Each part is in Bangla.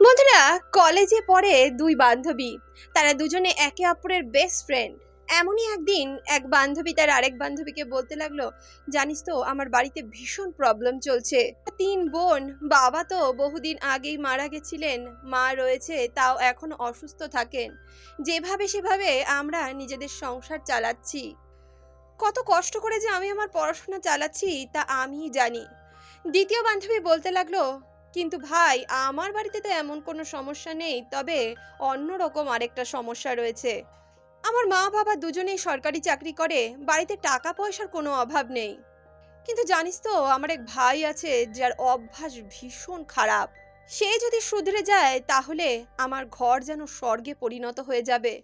বন্ধুরা কলেজে পড়ে দুই বান্ধবী। তারা দুজনে একে অপরের বেস্ট ফ্রেন্ড এমনই একদিন এক বান্ধবী তার আরেক বান্ধবীকে বলতে লাগল, জানিস তো, আমার বাড়িতে ভীষণ প্রবলেম চলছে। তিন বোন, বাবা তো বহুদিন আগেই মারা গেছিলেন, মা রয়েছে, তাও এখন অসুস্থ থাকেন। যেভাবে সেভাবে আমরা নিজেদের সংসার চালাচ্ছি। কত কষ্ট করে যে আমি আমার পড়াশোনা চালাচ্ছি, তা আমিই জানি। দ্বিতীয় বান্ধবী বলতে লাগল কিন্তু ভাই, আমার বাড়িতে তো এমন কোনো সমস্যা নেই, তবে অন্য অন্যরকম আরেকটা সমস্যা রয়েছে। আমার মা বাবা দুজনেই সরকারি চাকরি করে, বাড়িতে টাকা পয়সার কোনো অভাব নেই। কিন্তু জানিস তো, আমার এক ভাই আছে, যার অভ্যাস ভীষণ খারাপ। সে যদি শুধরে যায়, তাহলে আমার ঘর যেন স্বর্গে পরিণত হয়ে যাবে।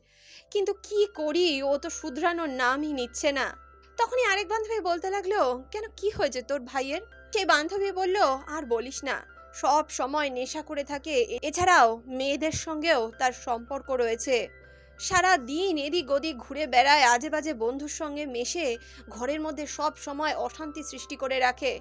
কিন্তু কি করি, ও তো শুধরানোর নামই নিচ্ছে না। তখনই আরেক বান্ধবী বলতে লাগল, কেন কি হয়েছে তোর ভাইয়ের? সেই বান্ধবী বলল, আর বলিস না। সব সময় নেশা করে থাকে। এছাড়াও মেয়েদের সঙ্গেও তার সম্পর্ক রয়েছে। সারা দিন এদিক ওদিক ঘুরে বেড়ায় আজে বাজে বন্ধুর সঙ্গে মেশে ঘরের মধ্যে সব সময় অশান্তি সৃষ্টি করে রাখে।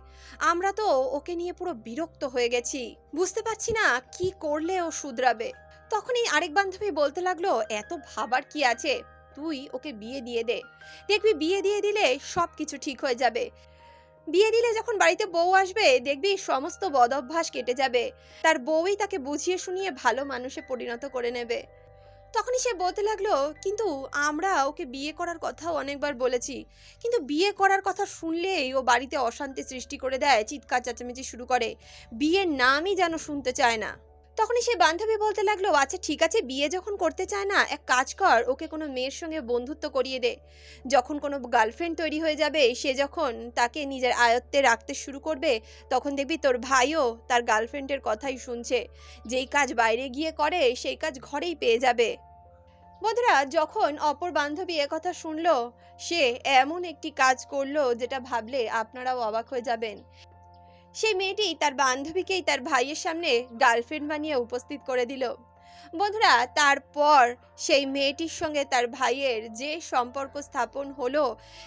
আমরা তো ওকে নিয়ে পুরো বিরক্ত হয়ে গেছি। বুঝতে পারছি না কি করলে ও শুধরাবে। তখনই আরেক বান্ধবী বলতে লাগল, এত ভাবার কি আছে? তুই ওকে বিয়ে দিয়ে দে। দেখবি বিয়ে দিয়ে দিলে সব কিছু ঠিক হয়ে যাবে। বিয়ে দিলে যখন বাড়িতে বউ আসবে, দেখবি সমস্ত বদ অভ্যাস কেটে যাবে। তার বউই তাকে বুঝিয়ে শুনিয়ে ভালো মানুষে পরিণত করে নেবে। তখনই সে বলতে লাগল, কিন্তু আমরা ওকে বিয়ে করার কথাও অনেকবার বলেছি। কিন্তু বিয়ে করার কথা শুনলেই ও বাড়িতে অশান্তি সৃষ্টি করে দেয়, চিৎকার চেঁচামেচি শুরু করে। বিয়ের নামই যেন শুনতে চায় না। তখনই সে বান্ধবী বলতে লাগল আচ্ছা ঠিক আছে, বিয়ে যখন করতে চায় না, এক কাজ কর, ওকে কোনো মেয়ের সঙ্গে বন্ধুত্ব করিয়ে দে। যখন কোনো গার্লফ্রেন্ড তৈরি হয়ে যাবে, সে যখন তাকে নিজের আয়ত্তে রাখতে শুরু করবে, তখন দেখবি তোর ভাইও তার গার্লফ্রেন্ডের কথাই শুনছে। যেই কাজ বাইরে গিয়ে করে, সেই কাজ ঘরেই পেয়ে যাবে। বন্ধুরা, যখন অপর বান্ধবী কথা শুনলো, সে এমন একটি কাজ করল, যেটা ভাবলে আপনারাও অবাক হয়ে যাবেন। সেই মেয়েটি তার বান্ধবীকেই তার ভাইয়ের সামনে গার্লফ্রেন্ড বানিয়ে উপস্থিত করে দিল। বন্ধুরা, তারপর সেই মেয়েটির সঙ্গে তার ভাইয়ের যে সম্পর্ক স্থাপন হলো,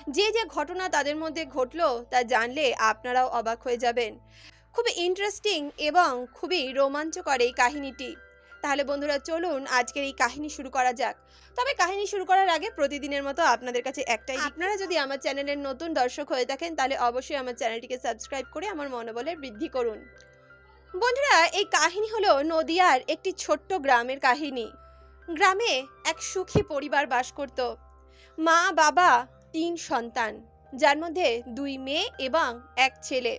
যে যে ঘটনা তাদের মধ্যে ঘটলো তা জানলে আপনারাও অবাক হয়ে যাবেন। খুব ইন্টারেস্টিং এবং খুবই রোমাঞ্চকর এই কাহিনীটি। তাহলে বন্ধুরা চলুন আজকের এই কাহিনী শুরু করা যাক। তবে কাহিনী শুরু করার আগে প্রতিদিনের মতো আপনাদের কাছে একটাই আপনারা যদি আমার চ্যানেলের নতুন দর্শক হয়ে থাকেন তাহলে অবশ্যই আমার চ্যানেলটিকে সাবস্ক্রাইব করে আমার মনোবলের বৃদ্ধি করুন। বন্ধুরা এই কাহিনী হলো নদিয়ার একটি ছোট্ট গ্রামের কাহিনী। গ্রামে এক সুখী পরিবার বাস করত। মা বাবা তিন সন্তান যার মধ্যে দুই মেয়ে এবং এক ছেলে।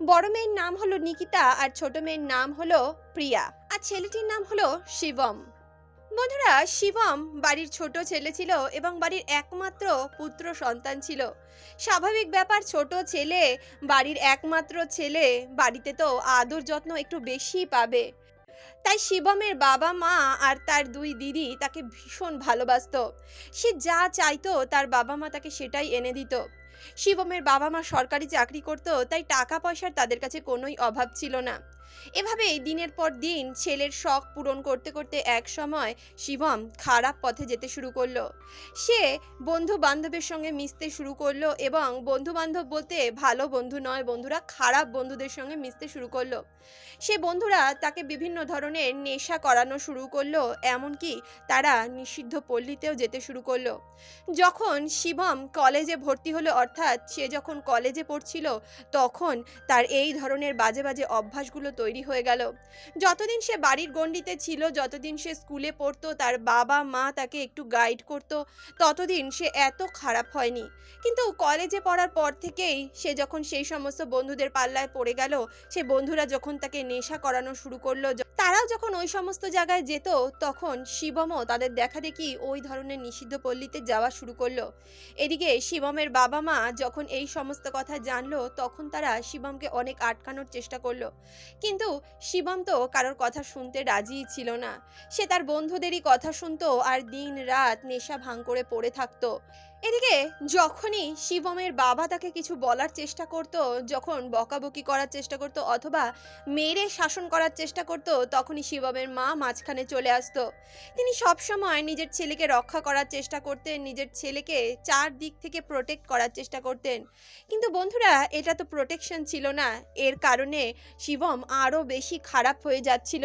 বড় মেয়ের নাম হলো নিকিতা আর ছোট মেয়ের নাম হলো প্রিয়া। আর ছেলেটির নাম হলো শিবম। বন্ধুরা, শিবম বাড়ির ছোট ছেলে ছিল এবং বাড়ির একমাত্র পুত্র সন্তান ছিল। স্বাভাবিক ব্যাপার, ছোট ছেলে বাড়ির একমাত্র ছেলে বাড়িতে তো আদর যত্ন একটু বেশি পাবে। তাই শিবমের বাবা মা আর তার দুই দিদি তাকে ভীষণ ভালোবাসতো। সে যা চাইতো তার বাবা মা তাকে সেটাই এনে দিত। শিবমের বাবা মা সরকারি চাকরি করত তাই টাকা পয়সার তাদের কাছে কোনোই অভাব ছিল না। এভাবেই দিনের পর দিন ছেলের শখ পূরণ করতে করতে এক সময় শিবম খারাপ পথে যেতে শুরু করল। সে বন্ধু বান্ধবের সঙ্গে মিশতে শুরু করল এবং বন্ধু বান্ধব বলতে ভালো বন্ধু নয়, বন্ধুরা খারাপ বন্ধুদের সঙ্গে মিশতে শুরু করল। সে বন্ধুরা তাকে বিভিন্ন ধরনের নেশা করানো শুরু করল, এমনকি তারা নিষিদ্ধ পল্লীতেও যেতে শুরু করল। যখন শিবম কলেজে ভর্তি হলো, অর্থাৎ সে যখন কলেজে পড়ছিল, তখন তার এই ধরনের বাজে বাজে অভ্যাসগুলো তৈরি হয়ে গেল। যতদিন সে বাড়ির গণ্ডিতে ছিল, যতদিন সে স্কুলে পড়তো, তার বাবা, মা তাকে একটু গাইড করতো, ততদিন সে এত খারাপ হয়নি। কিন্তু কলেজে পড়ার পর থেকেই সে যখন সেই সমস্ত বন্ধুদের পাল্লায় পড়ে গেল, সে বন্ধুরা যখন তাকে নেশা করানো শুরু করল তারাও যখন ওই সমস্ত জায়গায় যেত, তখন শিবমও তাদের দেখা দেখি ওই ধরনের নিষিদ্ধ পল্লীতে যাওয়া শুরু করল। এদিকে শিবমের বাবা মা যখন এই সমস্ত কথা জানলো, তখন তারা শিবমকে অনেক আটকানোর চেষ্টা করল। কিন্তু শিবম তো কারোর কথা শুনতে রাজিই ছিল না। সে তার বন্ধুদেরই কথা শুনতো আর দিন রাত নেশা ভাঙ করে পড়ে থাকতো। এদিকে যখনই শিবমের বাবা তাকে কিছু বলার চেষ্টা করত, যখন বকাবকি করার চেষ্টা করত অথবা মেরে শাসন করার চেষ্টা করত, তখনই শিবমের মা মাঝখানে চলে আসতো। তিনি সবসময় নিজের ছেলেকে রক্ষা করার চেষ্টা করতেন, নিজের ছেলেকে চার দিক থেকে প্রোটেক্ট করার চেষ্টা করতেন। কিন্তু বন্ধুরা, এটা তো প্রোটেকশন ছিল না। এর কারণে শিবম আরও বেশি খারাপ হয়ে যাচ্ছিল।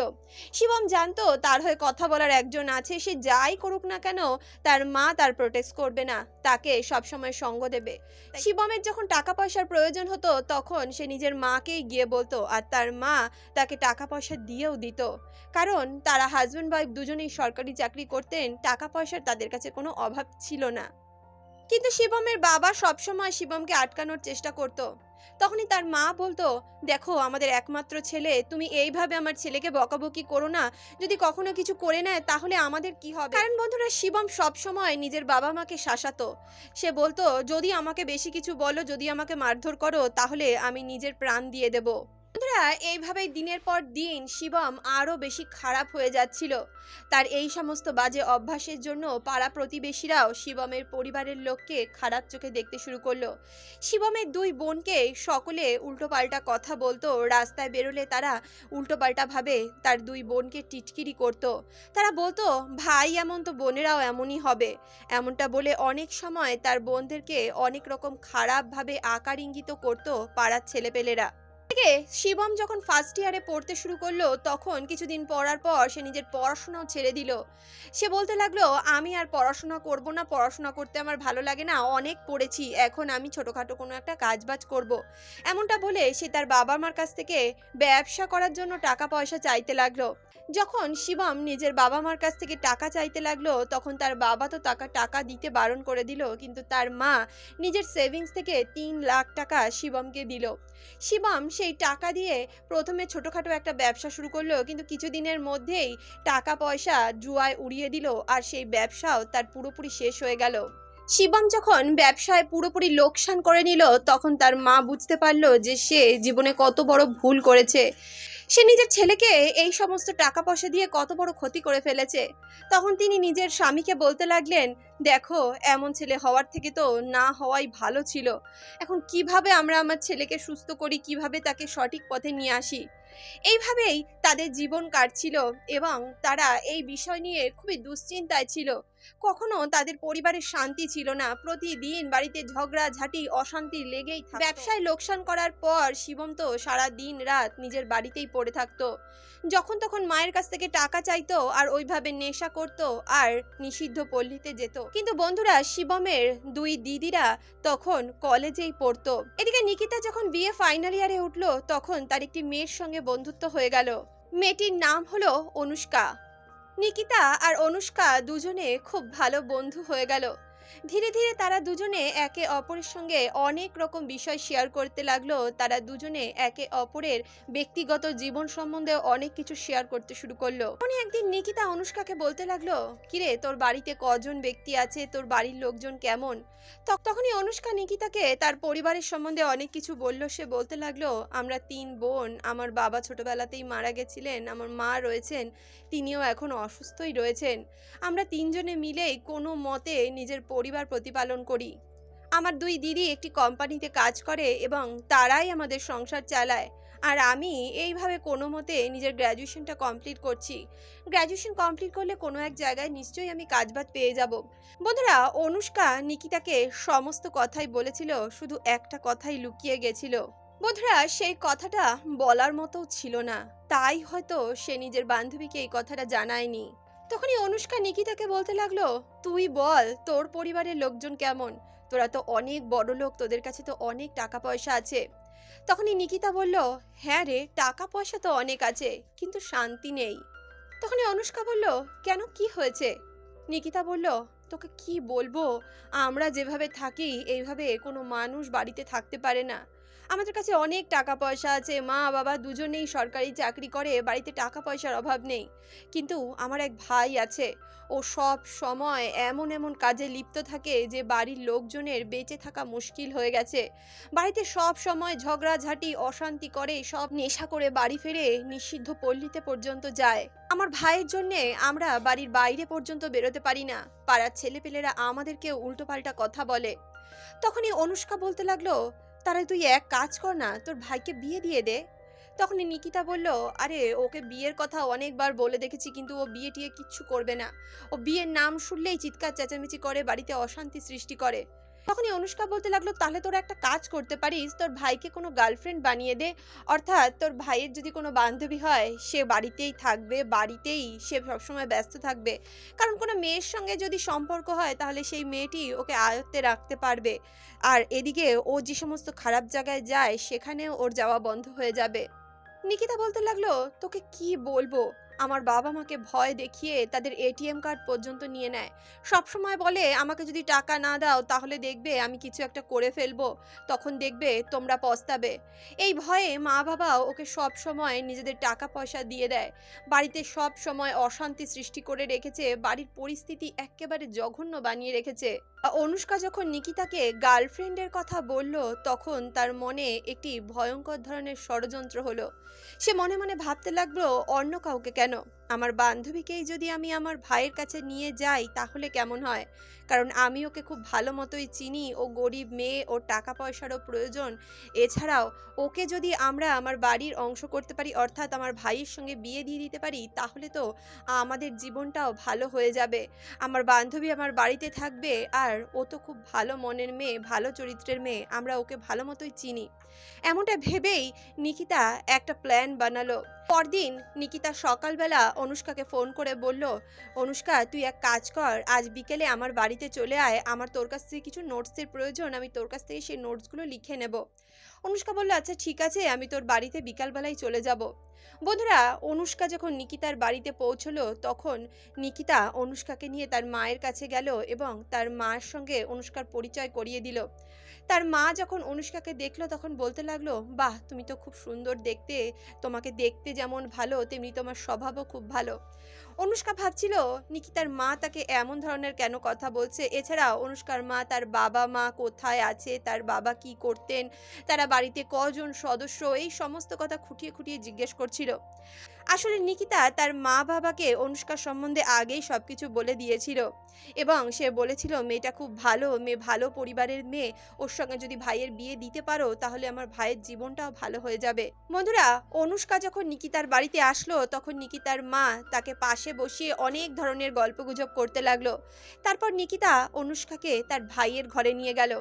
শিবম জানতো তার হয়ে কথা বলার একজন আছে সে যাই করুক না কেন তার মা তার প্রোটেক্ট করবে না তাকে সবসময় সঙ্গ দেবে। শিবমের যখন টাকা পয়সার প্রয়োজন হতো তখন সে নিজের মাকেই গিয়ে বলতো আর তার মা তাকে টাকা পয়সা দিয়েও দিত। কারণ তারা হাজব্যান্ড ওয়াইফ দুজনেই সরকারি চাকরি করতেন টাকা পয়সার তাদের কাছে কোনো অভাব ছিল না। কিন্তু শিবমের বাবা সবসময় শিবমকে আটকানোর চেষ্টা করতো। তখনই তার মা বলতো, দেখো, আমাদের একমাত্র ছেলে, তুমি এইভাবে আমার ছেলেকে বকাবকি করো না। যদি কখনো কিছু করে নেয়, তাহলে আমাদের কি হবে? কারণ বন্ধুরা, শিবম সবসময় নিজের বাবা মাকে শাসাতো। সে বলতো, যদি আমাকে বেশি কিছু বলো, যদি আমাকে মারধর করো, তাহলে আমি নিজের প্রাণ দিয়ে দেব। বন্ধুরা, এইভাবেই দিনের পর দিন শিবম আরও বেশি খারাপ হয়ে যাচ্ছিল। তার এই সমস্ত বাজে অভ্যাসের জন্য পাড়া প্রতিবেশীরাও শিবমের পরিবারের লোককে খারাপ চোখে দেখতে শুরু করল। শিবমের দুই বোনকে সকলে উল্টোপাল্টা কথা বলতো। রাস্তায় বেরোলে তারা উল্টোপাল্টা ভাবে তার দুই বোনকে টিটকিরি করত। তারা বলতো, ভাই, এমন তো বোনেরাও এমনই হবে। এমনটা বলে অনেক সময় তার বোনদেরকে অনেক রকম খারাপভাবে আকার ইঙ্গিত করতো পাড়ার ছেলেপেলেরা। থেকে শিবম যখন ফার্স্ট ইয়ারে পড়তে শুরু করল, তখন কিছুদিন পড়ার পর সে নিজের পড়াশোনাও ছেড়ে দিল। সে বলতে লাগল, আমি আর পড়াশোনা করব না, পড়াশোনা করতে আমার ভালো লাগে না, অনেক পড়েছি, এখন আমি ছোটোখাটো কোনো একটা কাজবাজ করব। এমনটা বলে সে তার বাবা মার কাছ থেকে ব্যবসা করার জন্য টাকা পয়সা চাইতে লাগল। যখন শিবম নিজের বাবা মার কাছ থেকে টাকা চাইতে লাগল, তখন তার বাবা তো টাকা টাকা দিতে বারণ করে দিল, কিন্তু তার মা নিজের সেভিংস থেকে তিন লাখ টাকা শিবমকে দিল। শিবম সেই টাকা দিয়ে প্রথমে ছোটোখাটো একটা ব্যবসা শুরু করল, কিন্তু কিছুদিনের মধ্যেই টাকা পয়সা জুয়ায় উড়িয়ে দিল আর সেই ব্যবসাও তার পুরোপুরি শেষ হয়ে গেল। শিবম যখন ব্যবসায় পুরোপুরি লোকসান করে নিল, তখন তার মা বুঝতে পারল যে সে জীবনে কত বড় ভুল করেছে। সে নিজের ছেলেকে এই সমস্ত টাকা পয়সা দিয়ে কত বড় ক্ষতি করে ফেলেছে। তখন তিনি নিজের স্বামীকে বলতে লাগলেন দেখো, এমন ছেলে হওয়ার থেকে তো না হওয়াই ভালো ছিল। এখন কীভাবে আমরা আমার ছেলেকে সুস্থ করি, কীভাবে তাকে সঠিক পথে নিয়ে আসি? এইভাবেই তাদের জীবন কাটছিল এবং তারা এই বিষয় নিয়ে খুবই দুশ্চিন্তায় ছিল। কখনো তাদের পরিবারের শান্তি ছিল না। প্রতিদিন বাড়িতে ঝগড়া ঝাঁটি অশান্তি লেগেই ব্যবসায় লোকসান করার পর শিবম তো সারা দিন রাত নিজের বাড়িতেই পড়ে থাকতো। যখন তখন মায়ের কাছ থেকে টাকা চাইতো আর ওইভাবে নেশা করতো আর নিষিদ্ধ পল্লীতে যেত। কিন্তু বন্ধুরা, শিবমের দুই দিদিরা তখন কলেজেই পড়তো। এদিকে নিকিতা যখন বিয়ে ফাইনাল ইয়ারে উঠল, তখন তার একটি মেয়ের সঙ্গে বন্ধুত্ব হয়ে গেল। মেয়েটির নাম হলো অনুষ্কা। নিকিতা আর অনুষ্কা দুজনে খুব ভালো বন্ধু হয়ে গেল। ধীরে ধীরে তারা দুজনে একে অপরের সঙ্গে অনেক রকম বিষয় শেয়ার করতে লাগল। তারা দুজনে একে অপরের ব্যক্তিগত জীবন সম্বন্ধে অনেক কিছু শেয়ার করতে শুরু করল। উনি একদিন নিকিতা অনুষ্কাকে বলতে লাগল, কিরে, তোর বাড়িতে কজন ব্যক্তি আছে? তোর বাড়ির লোকজন কেমন? তখ- তখনই অনুষ্কা নিকিতাকে তার পরিবারের সম্বন্ধে অনেক কিছু বলল। সে বলতে লাগল, আমরা তিন বোন। আমার বাবা ছোটবেলাতেই মারা গেছিলেন। আমার মা রয়েছেন। তিনিও এখন অসুস্থই রয়েছেন। আমরা তিনজনে মিলেই কোনো মতে নিজের পরিবার প্রতিপালন করি। আমার দুই দিদি একটি কোম্পানিতে কাজ করে এবং তারাই আমাদের সংসার চালায়। আর আমি এইভাবে কোনো মতে নিজের গ্র্যাজুয়েশনটা কমপ্লিট করছি। গ্র্যাজুয়েশন কমপ্লিট করলে কোনো এক জায়গায় নিশ্চয়ই আমি কাজবাজ পেয়ে যাব। বন্ধুরা, অনুষ্কা নিকিতাকে সমস্ত কথাই বলেছিল, শুধু একটা কথাই লুকিয়ে গেছিল। বন্ধুরা, সেই কথাটা বলার মতো ছিল না। তাই হয়তো সে নিজের বান্ধবীকে এই কথাটা জানায়নি। তখনই অনুষ্কা নিকিতাকে বলতে লাগল, তুই বল, তোর পরিবারের লোকজন কেমন? তোরা তো অনেক বড় লোক, তোদের কাছে তো অনেক টাকা পয়সা আছে। তখনই নিকিতা বলল হ্যাঁ রে, টাকা পয়সা তো অনেক আছে, কিন্তু শান্তি নেই। তখনই অনুষ্কা বলল, কেন, কি হয়েছে? নিকিতা বলল, তোকে কি বলব? আমরা যেভাবে থাকি, এইভাবে কোনো মানুষ বাড়িতে থাকতে পারে না। আমাদের কাছে অনেক টাকা পয়সা আছে। মা, বাবা দুজনেই সরকারি চাকরি করে, বাড়িতে টাকা পয়সার অভাব নেই। কিন্তু আমার এক ভাই আছে, ও সব সময় এমন এমন কাজে লিপ্ত থাকে যে বাড়ির লোকজনের বেঁচে থাকা মুশকিল হয়ে গেছে। বাড়িতে সব সময় ঝগড়াঝাটি, অশান্তি করে, সব নেশা করে বাড়ি ফেরে নিষিদ্ধ পল্লীতে পর্যন্ত যায়। আমার ভাইয়ের জন্যে আমরা বাড়ির বাইরে পর্যন্ত বেরোতে পারি না। পাড়ার ছেলেপেলেরা আমাদেরকে উল্টোপাল্টা কথা বলে। তখনই অনুষ্কা বলতে লাগল তাহলে তুই এক কাজ কর না, তোর ভাইকে বিয়ে দিয়ে দে। তখনই নিকিতা বলল, আরে, ওকে বিয়ের কথা অনেকবার বলে দেখেছি, কিন্তু ও বিয়ে টিয়ে কিচ্ছু করবে না। ও বিয়ের নাম শুনলেই চিৎকার, চেঁচামেচি করে, বাড়িতে অশান্তি সৃষ্টি করে। তখনই অনুষ্কা বলতে লাগল, তাহলে তোরা একটা কাজ করতে পারিস। তোর ভাইকে কোনো গার্লফ্রেন্ড বানিয়ে দে। অর্থাৎ তোর ভাইয়ের যদি কোনো বান্ধবী হয়, সে বাড়িতেই থাকবে, বাড়িতেই সে সবসময় ব্যস্ত থাকবে। কারণ কোনো মেয়ের সঙ্গে যদি সম্পর্ক হয়, তাহলে সেই মেয়েটি ওকে আয়ত্তে রাখতে পারবে। আর এদিকে ও যে সমস্ত খারাপ জায়গায় যায়, সেখানেও ওর যাওয়া বন্ধ হয়ে যাবে। নিকিতা বলতে লাগল, তোকে কি বলব? আমার বাবা মাকে ভয় দেখিয়ে তাদের এটিএম কার্ড পর্যন্ত নিয়ে নেয়। সব সময় বলে, আমাকে যদি টাকা না দাও, তাহলে দেখবে আমি কিছু একটা করে ফেলব। তখন দেখবে তোমরা পস্তাবে। এই ভয়ে মা বাবা ওকে সব সময় নিজেদের টাকা পয়সা দিয়ে দেয়। বাড়িতে সব সময় অশান্তি সৃষ্টি করে রেখেছে, বাড়ির পরিস্থিতি একেবারে জঘন্য বানিয়ে রেখেছে। অনুষ্কা যখন নিকিতাকে গার্লফ্রেন্ডের কথা বলল, তখন তার মনে একটি ভয়ঙ্কর ধরনের ষড়যন্ত্র হলো। সে মনে মনে ভাবতে লাগল, অন্য কাউকে কেন আমার বান্ধবীকেই যদি আমি আমার ভাইয়ের কাছে নিয়ে যাই তাহলে কেমন হয়? কারণ আমি ওকে খুব ভালো মতোই চিনি, ও গরিব মেয়ে, ওর টাকা পয়সারও প্রয়োজন। এছাড়াও ওকে যদি আমরা আমার বাড়ির অংশ করতে পারি, অর্থাৎ আমার ভাইয়ের সঙ্গে বিয়ে দিয়ে দিতে পারি, তাহলে তো আমাদের জীবনটাও ভালো হয়ে যাবে। আমার বান্ধবী আমার বাড়িতে থাকবে, আর ও তো খুব ভালো মনের মেয়ে, ভালো চরিত্রের মেয়ে, আমরা ওকে ভালো মতোই চিনি। এমনটা ভেবেই নিকিতা একটা প্ল্যান বানালো। পরদিন নিকিতা সকালবেলা অনুষ্কাকে ফোন করে বলল, অনুষ্কা, তুই এক কাজ কর, আজ বিকেলে আমার বাড়িতে চলে আয়, আমার তোর কাছ থেকে কিছু নোটসের প্রয়োজন, আমি তোর কাছ থেকে সেই নোটসগুলো লিখে নেব। অনুষ্কা বলল আচ্ছা ঠিক আছে, আমি তোর বাড়িতে বিকালবেলায় চলে যাব। বন্ধুরা, অনুষ্কা যখন নিকিতার বাড়িতে পৌঁছলো, তখন নিকিতা অনুষ্কাকে নিয়ে তার মায়ের কাছে গেল এবং তার মার সঙ্গে অনুষ্কার পরিচয় করিয়ে দিল। তার মা যখন অনুষ্কাকে দেখল, তখন বলতে লাগল, বাহ, তুমি তো খুব সুন্দর দেখতে, তোমাকে দেখতে যেমন ভালো, তেমনি তোমার স্বভাবও খুব ভালো। অনুষ্কা ভাবছিল, নিকিতার মা তাকে এমন ধরনের কেন কথা বলছে? এছাড়াও অনুষ্কার মা তার বাবা মা কোথায় আছে? তার বাবা কি করতেন? তারা বাড়িতে কজন সদস্য? এই সমস্ত কথা খুঁটিয়ে খুঁটিয়ে জিজ্ঞেস করছিল। আসলে নিকিতা তার মা বাবাকে অনুষ্কার সম্বন্ধে আগেই সব কিছু বলে দিয়েছিল। এবং সে বলেছিল, মেয়েটা খুব ভালো, মেয়ে ভালো পরিবারের মেয়ে। ওর সঙ্গে যদি ভাইয়ের বিয়ে দিতে পারো, তাহলে আমার ভাইয়ের জীবনটাও ভালো হয়ে যাবে। বন্ধুরা, অনুষ্কা যখন নিকিতার বাড়িতে আসলো, তখন নিকিতার মা তাকে পাশে বসিয়ে অনেক ধরনের গল্পগুজব করতে লাগল। তারপর নিকিতা অনুষ্কাকে তার ভাইয়ের ঘরে নিয়ে গেল।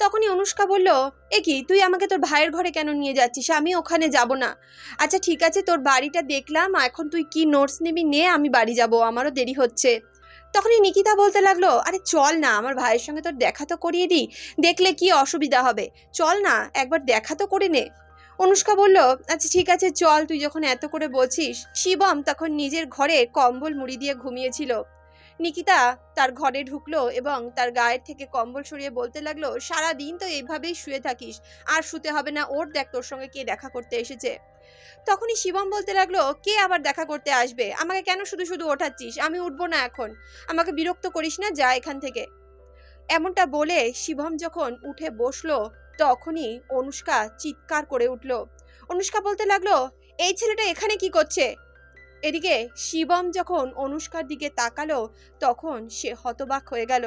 তখনই অনুষ্কা বলল, এ কি, তুই আমাকে তোর ভাইয়ের ঘরে কেন নিয়ে যাচ্ছিস? আমি ওখানে যাব না। আচ্ছা ঠিক আছে, তোর বাড়িটা দেখলাম এখন তুই কি নোটস নিবি নে, আমি বাড়ি যাব, আমারও দেরি হচ্ছে। তখনই নিকিতা বলতে লাগল, আরে চল না, আমার ভাইয়ের সঙ্গে তোর দেখা তো করিয়ে দিই, দেখলে কি অসুবিধা হবে? চল না, একবার দেখা তো করে নে। অনুষ্কা বলল আচ্ছা ঠিক আছে, চল, তুই যখন এত করে বলছিস, শিবম তখন নিজের ঘরে কম্বল মুড়ি দিয়ে ঘুমিয়েছিল। নিকিতা তার ঘরে ঢুকলো এবং তার গায়ের থেকে কম্বল সরিয়ে বলতে লাগল সারা দিন তো এইভাবেই শুয়ে থাকিস, আর শুতে হবে না, ওর দেখ তোর সঙ্গে কে দেখা করতে এসেছে। তখনই শিবম বলতে লাগল, কে আবার দেখা করতে আসবে? আমাকে কেন শুধু শুধু ওঠাচ্ছিস? আমি উঠবো না এখন। আমাকে বিরক্ত করিস না, যা এখান থেকে। এমনটা বলে শিবম যখন উঠে বসল তখনই অনুষ্কা চিৎকার করে উঠল। অনুষ্কা বলতে লাগল, এই ছেলেটা এখানে কি করছে? এদিকে শিবম যখন অনুষ্কার দিকে তাকালো, তখন সে হতবাক হয়ে গেল।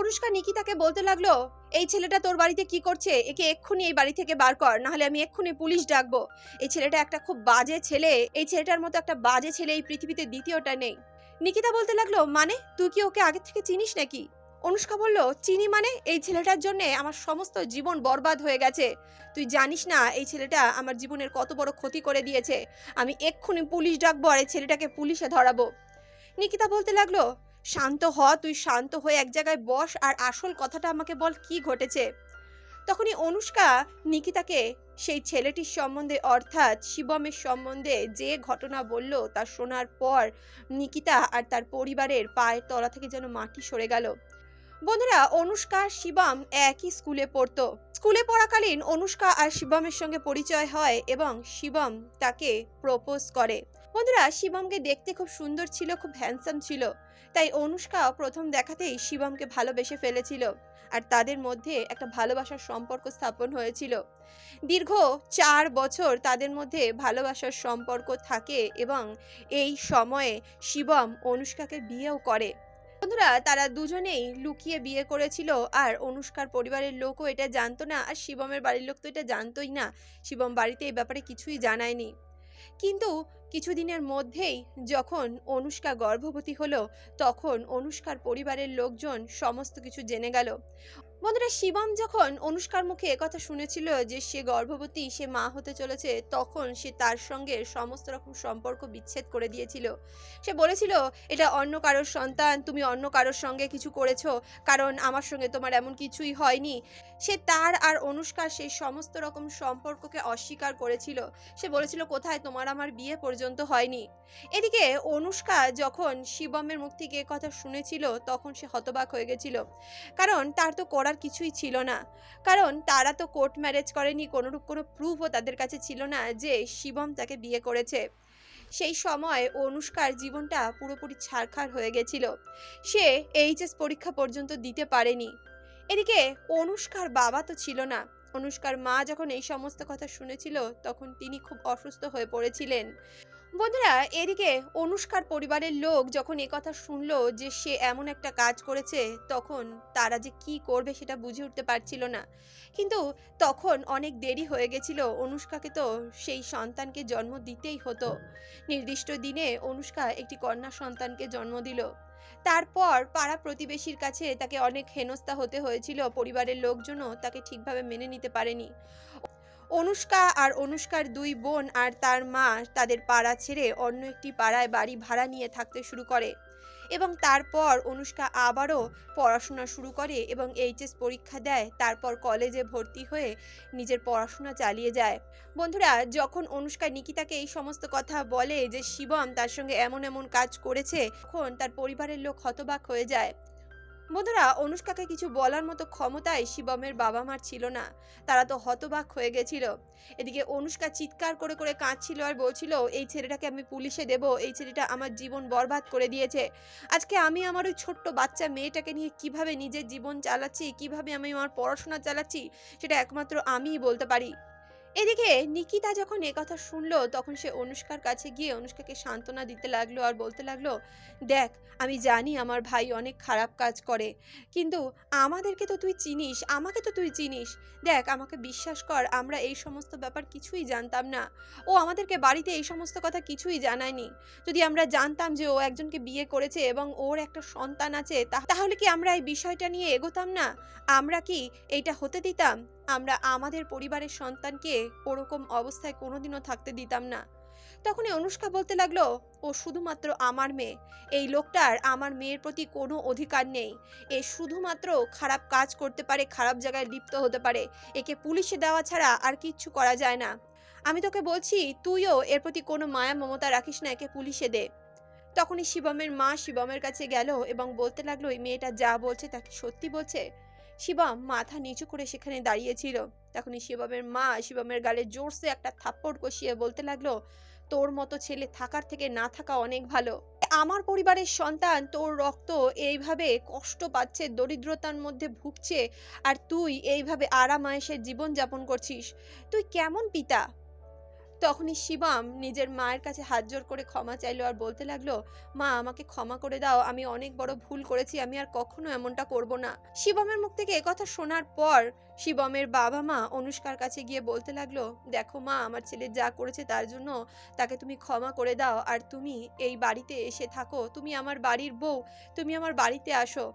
অনুষ্কা নিকিতাকে বলতে লাগল, এই ছেলেটা তোর বাড়িতে কি করছে? একে এক্ষুনি এই বাড়ি থেকে বার কর, নাহলে আমি এক্ষুনি পুলিশ ডাকবো। এই ছেলেটা একটা খুব বাজে ছেলে, এই ছেলেটার মতো একটা বাজে ছেলে এই পৃথিবীতে দ্বিতীয়টা নেই। নিকিতা বলতে লাগল মানে তুই কি ওকে আগে থেকে চিনিস নাকি? অনুষ্কা বলল, চিনি মানে এই ছেলেটার জন্য আমার সমস্ত জীবন বরবাদ হয়ে গেছে। তুই জানিস না, এই ছেলেটা আমার জীবনের কত বড় ক্ষতি করে দিয়েছে। আমি এক্ষুনি পুলিশ ডাকবো আর এই ছেলেটাকে পুলিশে ধরাবো। নিকিতা বলতে লাগল, শান্ত হ, তুই শান্ত হয়ে এক জায়গায় বস আর আসল কথাটা আমাকে বল কি ঘটেছে? তখনই অনুষ্কা নিকিতাকে, সেই ছেলেটির সম্বন্ধে, অর্থাৎ শিবমের সম্বন্ধে যে ঘটনা বলল, তা শোনার পর নিকিতা আর তার পরিবারের পায়ের তলা থেকে যেন মাটি সরে গেল। বন্ধুরা, অনুষ্কা, শিবম একই স্কুলে পড়তো। স্কুলে পড়াকালীন অনুষ্কা আর শিবমের সঙ্গে পরিচয় হয় এবং শিবম তাকে প্রপোজ করে। বন্ধুরা, শিবমকে দেখতে খুব সুন্দর ছিল, খুব হ্যান্ডসাম ছিল। তাই অনুষ্কা প্রথম দেখাতেই শিবমকে ভালোবেসে ফেলেছিল আর তাদের মধ্যে একটা ভালোবাসার সম্পর্ক স্থাপন হয়েছিল। দীর্ঘ চার বছর তাদের মধ্যে ভালোবাসার সম্পর্ক থাকে এবং এই সময়ে শিবম অনুষ্কাকে বিয়েও করে। বন্ধুরা, তারা দুজনেই লুকিয়ে বিয়ে করেছিল। আর অনুষ্কার পরিবারের লোকও এটা জানতো না, আর শিবমের বাড়ির লোক তো এটা জানতোই না। শিবম বাড়িতে এই ব্যাপারে কিছুই জানায়নি। কিন্তু কিছুদিনের মধ্যেই যখন অনুষ্কা গর্ভবতী হলো, তখন অনুষ্কার পরিবারের লোকজন সমস্ত কিছু জেনে গেল। বন্ধুরা, শিবম যখন অনুষ্কার মুখে একথা শুনেছিল যে সে গর্ভবতী, সে মা হতে চলেছে, তখন সে তার সঙ্গে সমস্ত রকম সম্পর্ক বিচ্ছেদ করে দিয়েছিল। সে বলেছিল, এটা অন্য কারোর সন্তান, তুমি অন্য কারোর সঙ্গে কিছু করেছ, কারণ আমার সঙ্গে তোমার এমন কিছুই হয়নি। সে তার আর অনুষ্কার সেই সমস্ত রকম সম্পর্ককে অস্বীকার করেছিল। সে বলেছিল, কোথায় তোমার আমার বিয়ে পর্যন্ত হয়নি? এদিকে অনুষ্কা যখন শিবমের মুখ থেকে কথা শুনেছিল, তখন সে হতবাক হয়ে গেছিল। কারণ তার তো করার কিছুই ছিল না। কারণ তারা তো কোর্ট ম্যারেজ করেনি কোনোরূপ কোনো প্রুফও তাদের কাছে ছিল না যে শিবম তাকে বিয়ে করেছে। সেই সময় অনুষ্কার জীবনটা পুরোপুরি ছারখার হয়ে গেছিল। সে এইচএস পরীক্ষা পর্যন্ত দিতে পারেনি। এদিকে অনুষ্কার বাবা তো ছিল না। অনুষ্কার মা যখন এই সমস্ত কথা শুনেছিল, তখন তিনি খুব অসুস্থ হয়ে পড়েছিলেন। বন্ধুরা, এদিকে অনুষ্কার পরিবারের লোক যখন কথা শুনলো যে সে এমন একটা কাজ করেছে, তখন তারা যে কি করবে সেটা বুঝে উঠতে পারছিল না। কিন্তু তখন অনেক দেরি হয়ে গেছিল, অনুষ্কাকে তো সেই সন্তানকে জন্ম দিতেই হতো। নির্দিষ্ট দিনে অনুষ্কা একটি কন্যা সন্তানকে জন্ম দিল। তারপর পাড়া প্রতিবেশীর কাছে তাকে অনেক হেনস্থা হতে হয়েছিল, পরিবারের লোকজনও তাকে ঠিকভাবে মেনে নিতে পারেনি। অনুষ্কা আর অনুষ্কার দুই বোন আর তার মা তাদের পাড়া ছেড়ে অন্য একটি পাড়ায় বাড়ি ভাড়া নিয়ে থাকতে শুরু করে। এবং তারপর অনুষ্কা আবারও পড়াশোনা শুরু করে এবং এইচএস পরীক্ষা দেয়, তারপর কলেজে ভর্তি হয়ে নিজের পড়াশোনা চালিয়ে যায়। বন্ধুরা, যখন অনুষ্কা নিকিতাকে এই সমস্ত কথা বলে যে শিবম তার সঙ্গে এমন এমন কাজ করেছে, তখন তার পরিবারের লোক হতবাক হয়ে যায়। বন্ধুরা, অনুষ্কাকে কিছু বলার মতো ক্ষমতায় শিবমের বাবা মার ছিল না। তারা তো হতবাক হয়ে গেছিল। এদিকে অনুষ্কা চিৎকার করে করে কাঁদছিল আর বলছিল, এই ছেলেটাকে আমি পুলিশে দেব। এই ছেলেটা আমার জীবন বরবাদ করে দিয়েছে। আজকে আমি আমার ওই ছোট্ট বাচ্চা মেয়েটাকে নিয়ে কীভাবে নিজের জীবন চালাচ্ছি, কীভাবে আমি আমার পড়াশোনা চালাচ্ছি, সেটা একমাত্র আমিই বলতে পারি। এদিকে নিকিতা যখন কথা শুনলো, তখন সে অনুষ্কার কাছে গিয়ে অনুষ্কাকে সান্ত্বনা দিতে লাগল আর বলতে লাগল, দেখ, আমি জানি আমার ভাই অনেক খারাপ কাজ করে, কিন্তু আমাদেরকে তো তুই চিনিস, আমাকে তো তুই চিনিস। দেখ, আমাকে বিশ্বাস কর, আমরা এই সমস্ত ব্যাপার কিছুই জানতাম না। ও আমাদেরকে বাড়িতে এই সমস্ত কথা কিছুই জানায়নি। যদি আমরা জানতাম যে ও একজনকে বিয়ে করেছে এবং ওর একটা সন্তান আছে তাহলে কি আমরা এই বিষয়টা নিয়ে এগোতাম না? আমরা কি এইটা হতে দিতাম? আমরা আমাদের পরিবারের সন্তানকে ওরকম অবস্থায় কোনোদিনও থাকতে দিতাম না। তখনই অনুষ্কা বলতে লাগল, ও শুধুমাত্র আমার মেয়ে। এই লোকটার আমার মেয়ের প্রতি কোনো অধিকার নেই। এ শুধুমাত্র খারাপ কাজ করতে পারে, খারাপ জায়গায় লিপ্ত হতে পারে। একে পুলিশে দেওয়া ছাড়া আর কিচ্ছু করা যায় না। আমি তোকে বলছি, তুইও এর প্রতি কোনো মায়া মমতা রাখিস না, একে পুলিশে দে। তখনই শিবমের মা শিবমের কাছে গেল এবং বলতে লাগল, এই মেয়েটা যা বলছে তাকে সত্যি বলছে? শিবম মাথা নিচু করে সেখানে দাঁড়িয়েছিল। তখনই শিবমের মা শিবমের গালে জোরসে একটা থাপ্পড় কষিয়ে বলতে লাগল, তোর মতো ছেলে থাকার থেকে না থাকা অনেক ভালো। আমার পরিবারের সন্তান, তোর রক্ত এইভাবে কষ্ট পাচ্ছে, দরিদ্রতার মধ্যে ভুগছে, আর তুই এইভাবে আরাম আয়েসের জীবন যাপন করছিস। তুই কেমন পিতা? তখনই শিবম নিজের মায়ের কাছে হাত জোর করে ক্ষমা চাইলো আর বলতে লাগল, মা, আমাকে ক্ষমা করে দাও, আমি অনেক বড় ভুল করেছি, আমি আর কখনো এমনটা করব না। শিবমের মুখ থেকে একথা শোনার পর শিবমের বাবা মা অনুষ্কার কাছে গিয়ে বলতে লাগল, দেখো মা, আমার ছেলে যা করেছে তার জন্য তাকে তুমি ক্ষমা করে দাও, আর তুমি এই বাড়িতে এসে থাকো, তুমি আমার বাড়ির বউ, তুমি আমার বাড়িতে আসো।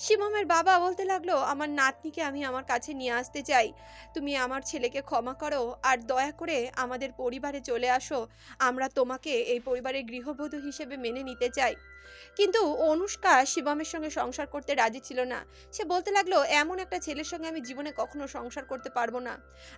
শিবমের বাবা বলতে লাগল, আমার নাতনিকে আমি আমার কাছে নিয়ে আসতে চাই। তুমি আমার ছেলেকে ক্ষমা করো আর দয়া করে আমাদের পরিবারে চলে আসো। আমরা তোমাকে এই পরিবারের গৃহবধূ হিসেবে মেনে নিতে চাই। কিন্তু অনুষ্কা শিবমের সঙ্গে সংসার করতে রাজি ছিল না। সে বলতে লাগল, এমন একটা ছেলের সঙ্গে আমি জীবনে কখনো সংসার করতে পারব না।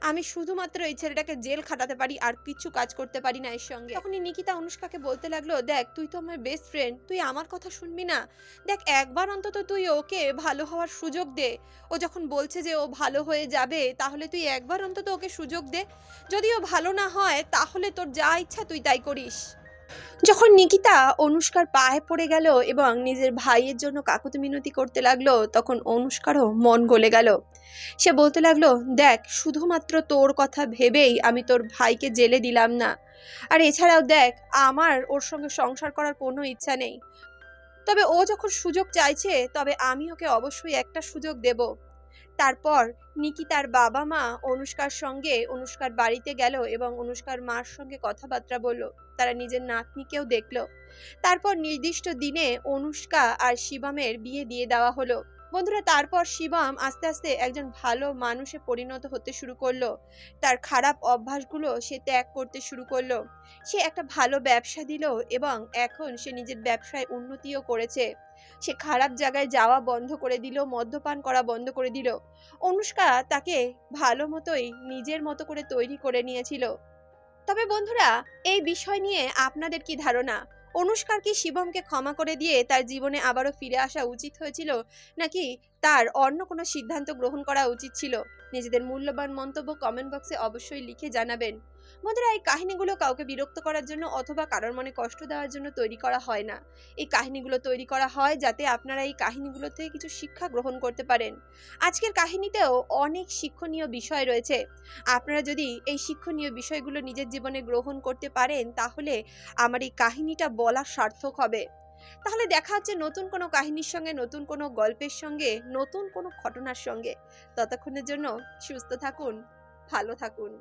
আমি শুধুমাত্র এই ছেলেটাকে জেল খাটাতে পারি আর কিচ্ছু কাজ করতে পারি না এর সঙ্গে। তখনই নিকিতা অনুষ্কাকে বলতে লাগল, দেখ, তুই তো আমার বেস্ট ফ্রেন্ড তুই আমার কথা শুনবি না। দেখ, একবার অন্তত তুই ওকে ভালো হওয়ার সুযোগ দে। ও যখন বলছে যে ও ভালো হয়ে যাবে, তাহলে তুই একবার অন্তত ওকে সুযোগ দে। যদি ও ভালো না হয়, তাহলে তোর যা ইচ্ছা তুই তাই করিস। যখন নিকিতা অনুষ্কার পায়ে পড়ে গেল এবং নিজের ভাইয়ের জন্য কাকুতি মিনতি করতে লাগল, তখন অনুষ্কারও মন গলে গেল। সে বলতে লাগল, দেখ, শুধুমাত্র তোর কথা ভেবেই আমি তোর ভাইকে জেলে দিলাম না। আর এছাড়াও দেখ, আমার ওর সঙ্গে সংসার করার কোনো ইচ্ছা নেই। তবে ও যখন সুযোগ চাইছে, তবে আমি ওকে অবশ্যই একটা সুযোগ দেব। তারপর নিকি তার বাবা মা অনুষ্কার সঙ্গে অনুষ্কার বাড়িতে গেল এবং অনুষ্কার মার সঙ্গে কথাবার্তা বলল। তারা নিজের নাতনিকেও দেখল। তারপর নির্দিষ্ট দিনে অনুষ্কা আর শিবমের বিয়ে দিয়ে দেওয়া হলো। বন্ধুরা, তারপর শিবম আস্তে আস্তে একজন ভালো মানুষে পরিণত হতে শুরু করল। তার খারাপ অভ্যাসগুলো সে ত্যাগ করতে শুরু করল। সে একটা ভালো ব্যবসা দিল এবং এখন সে নিজের ব্যবসায় উন্নতিও করেছে। সে খারাপ জায়গায় যাওয়া বন্ধ করে দিল, মদ্যপান করা বন্ধ করে দিল। অনুষ্কা তাকে ভালো মতোই নিজের মতো করে তৈরি করে নিয়েছিল। তবে বন্ধুরা, এই বিষয় নিয়ে আপনাদের কি ধারণা? অনুষ্কার কি শিবমকে ক্ষমা করে দিয়ে তার জীবনে আবারও ফিরে আসা উচিত হয়েছিল? নাকি তার অন্য কোনো সিদ্ধান্ত গ্রহণ করা উচিত ছিল? নিজেদের মূল্যবান মন্তব্য কমেন্ট বক্সে অবশ্যই লিখে জানাবেন। বন্ধুরা, এই কাহিনীগুলো কাউকে বিরক্ত করার জন্য অথবা কারোর মনে কষ্ট দেওয়ার জন্য তৈরি করা হয় না। এই কাহিনীগুলো তৈরি করা হয় যাতে আপনারা এই কাহিনীগুলো থেকে কিছু শিক্ষা গ্রহণ করতে পারেন। আজকের কাহিনীতেও অনেক শিক্ষণীয় বিষয় রয়েছে। আপনারা যদি এই শিক্ষণীয় বিষয়গুলো নিজের জীবনে গ্রহণ করতে পারেন, তাহলে আমার এই কাহিনীটা বলা সার্থক হবে। তাহলে দেখা হচ্ছে নতুন কোনো কাহিনীর সঙ্গে, নতুন কোনো গল্পের সঙ্গে, নতুন কোনো ঘটনার সঙ্গে। ততক্ষণের জন্য সুস্থ থাকুন, ভালো থাকুন।